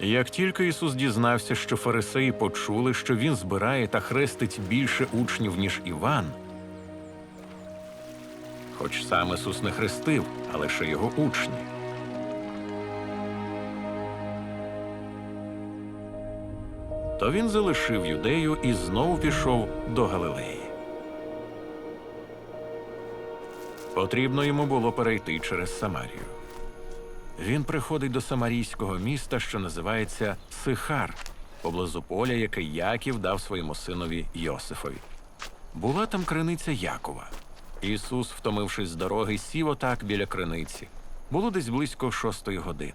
Як тільки Ісус дізнався, що фарисеї почули, що він збирає та хрестить більше учнів, ніж Іван, хоч сам Ісус не хрестив, а лише його учні. То він залишив юдею і знову пішов до Галилеї. Потрібно йому було перейти через Самарію. Він приходить до самарійського міста, що називається Сихар, поблизу поля, яке Яків дав своєму синові Йосифові. Була там криниця Якова. Ісус, втомившись з дороги, сів отак біля криниці. Було десь близько шостої години.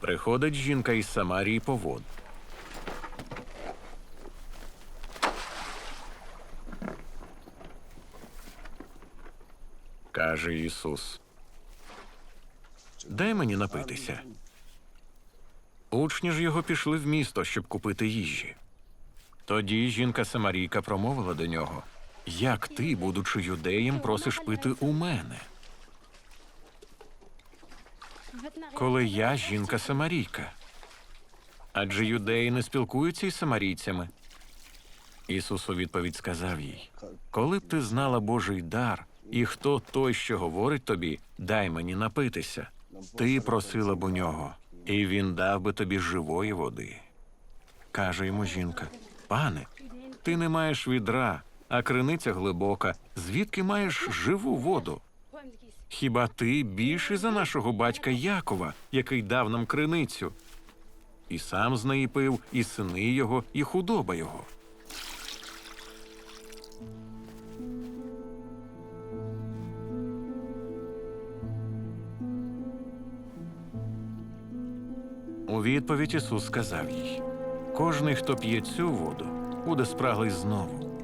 Приходить жінка із Самарії по воду. Каже Ісус. Дай мені напитися. Учні ж його пішли в місто, щоб купити їжі. Тоді жінка Самарійка промовила до нього: Як ти, будучи юдеєм, просиш пити у мене, коли я жінка Самарійка? Адже юдеї не спілкуються із самарійцями. Ісус у відповідь сказав їй: Коли б ти знала Божий дар, і хто той, що говорить тобі, дай мені напитися. Ти просила б у нього, і він дав би тобі живої води. Каже йому жінка: Пане, ти не маєш відра, а криниця глибока. Звідки маєш живу воду? Хіба ти більший за нашого батька Якова, який дав нам криницю? І сам з неї пив, і сини його, і худоба його. У відповідь Ісус сказав їй: Кожний, хто п'є цю воду, буде спраглий знову.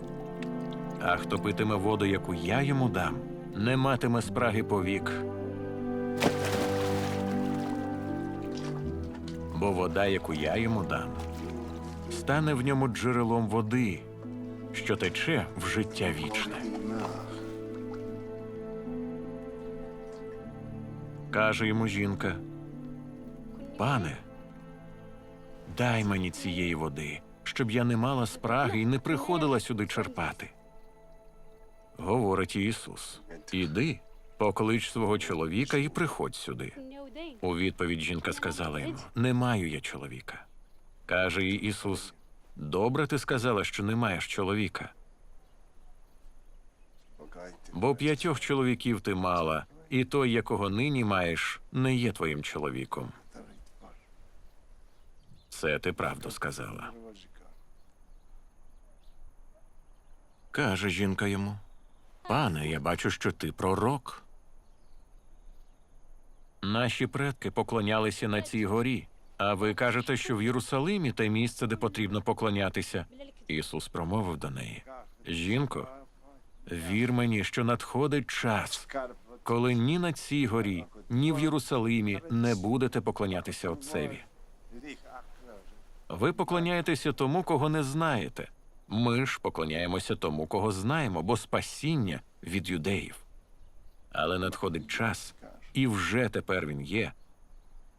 А хто питиме воду, яку я йому дам, не матиме спраги повік. Бо вода, яку я йому дам, стане в ньому джерелом води, що тече в життя вічне. Каже йому жінка: Пане, дай мені цієї води, щоб я не мала спраги і не приходила сюди черпати. Говорить Ісус: Іди, поклич свого чоловіка і приходь сюди. У відповідь жінка сказала йому: Не маю я чоловіка. Каже їй Ісус: Добре ти сказала, що не маєш чоловіка, бо п'ятьох чоловіків ти мала, і той, якого нині маєш, не є твоїм чоловіком. Це ти правду сказала. Каже жінка йому: Пане, я бачу, що ти пророк. Наші предки поклонялися на цій горі, а ви кажете, що в Єрусалимі те місце, де потрібно поклонятися. Ісус промовив до неї: Жінко, вір мені, що надходить час, коли ні на цій горі, ні в Єрусалимі не будете поклонятися Отцеві. Ви поклоняєтеся тому, кого не знаєте. Ми ж поклоняємося тому, кого знаємо, бо спасіння від юдеїв. Але надходить час, і вже тепер він є,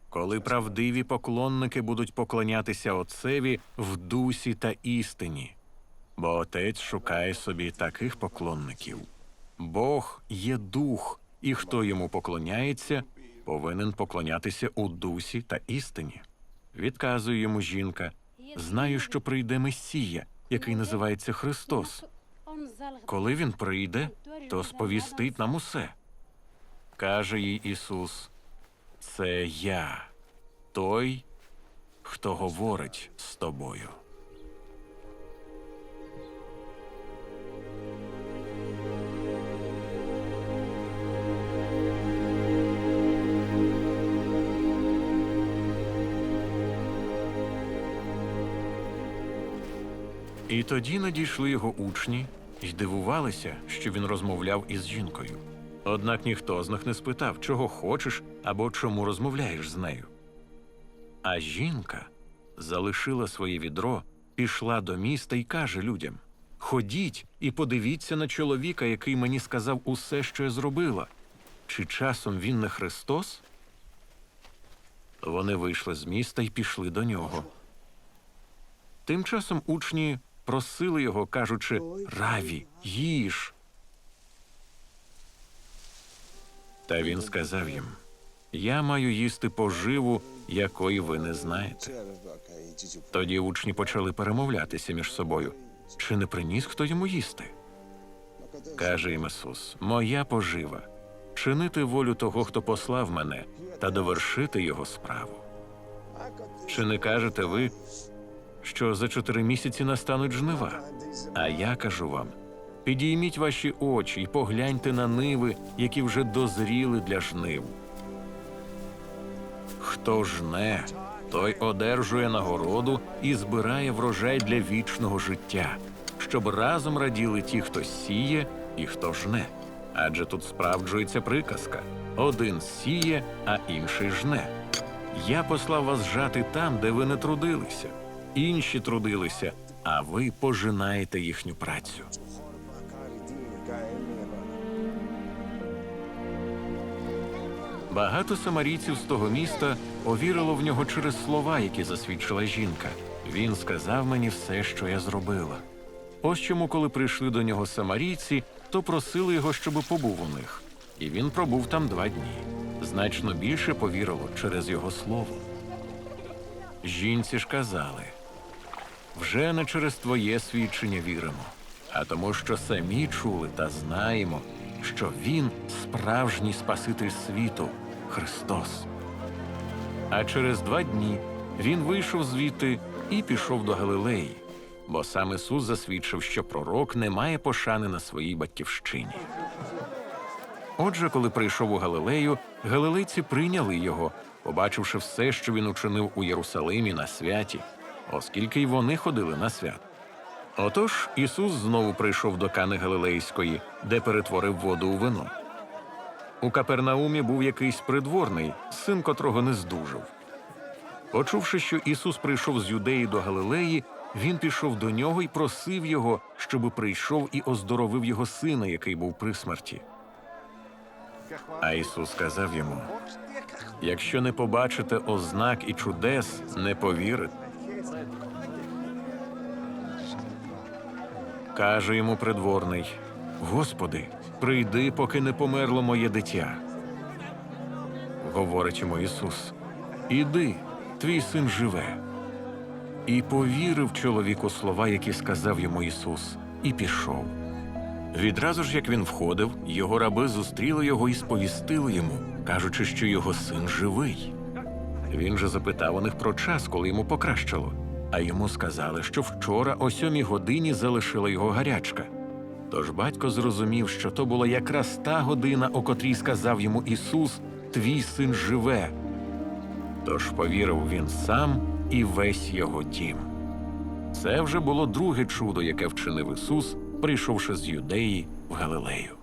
коли правдиві поклонники будуть поклонятися Отцеві в дусі та істині. Бо Отець шукає собі таких поклонників. Бог є дух, і хто йому поклоняється, повинен поклонятися у дусі та істині. Відказує йому жінка: Знаю, що прийде Месія, який називається Христос. Коли він прийде, то сповістить нам усе. Каже їй Ісус: Це я, той, хто говорить з тобою. І тоді надійшли його учні і дивувалися, що він розмовляв із жінкою. Однак ніхто з них не спитав, чого хочеш або чому розмовляєш з нею. А жінка залишила своє відро, пішла до міста і каже людям: Ходіть і подивіться на чоловіка, який мені сказав усе, що я зробила. Чи часом він не Христос? Вони вийшли з міста і пішли до нього. Тим часом учні просили його, кажучи: Раві, їж. Та він сказав їм: Я маю їсти поживу, якої ви не знаєте. Тоді учні почали перемовлятися між собою. Чи не приніс хто йому їсти? Каже їм Ісус: Моя пожива чинити волю того, хто послав мене, та довершити його справу. Чи не кажете ви, що за чотири місяці настануть жнива? А я кажу вам: підійміть ваші очі і погляньте на ниви, які вже дозріли для жнив. Хто жне, той одержує нагороду і збирає врожай для вічного життя, щоб разом раділи ті, хто сіє і хто жне. Адже тут справджується приказка: один сіє, а інший жне. Я послав вас жати там, де ви не трудилися, інші трудилися, а ви пожинаєте їхню працю. Багато самарійців з того міста повірило в нього через слова, які засвідчила жінка. Він сказав мені все, що я зробила. Ось чому, коли прийшли до нього самарійці, то просили його, щоб побув у них. І він пробув там два дні. Значно більше повірило через його слово. Жінці ж казали: вже не через твоє свідчення віримо, а тому, що самі чули та знаємо, що він справжній Спаситель світу, Христос. А через два дні він вийшов звідти і пішов до Галилеї, бо сам Ісус засвідчив, що пророк не має пошани на своїй батьківщині. Отже, коли прийшов у Галилею, галилейці прийняли його, побачивши все, що він учинив у Єрусалимі на святі, оскільки й вони ходили на свят. Отож Ісус знову прийшов до Кани Галилейської, де перетворив воду у вино. У Капернаумі був якийсь придворний, син котрого не здужав. Почувши, що Ісус прийшов з Юдеї до Галилеї, він пішов до нього і просив його, щоб прийшов і оздоровив його сина, який був при смерті. А Ісус сказав йому: якщо не побачите ознак і чудес, не повірите. Каже йому придворний: Господи, прийди, поки не померло моє дитя. Говорить йому Ісус: Іди, твій син живе. І повірив чоловіку слова, які сказав йому Ісус, і пішов. Відразу ж, як він входив, його раби зустріли його і сповістили йому, кажучи, що його син живий. Він же запитав у них про час, коли йому покращило. А йому сказали, що вчора о сьомій годині залишила його гарячка. Тож батько зрозумів, що то була якраз та година, о котрій сказав йому Ісус: Твій син живе. Тож повірив він сам і весь його дім. Це вже було друге чудо, яке вчинив Ісус, прийшовши з Юдеї в Галилею.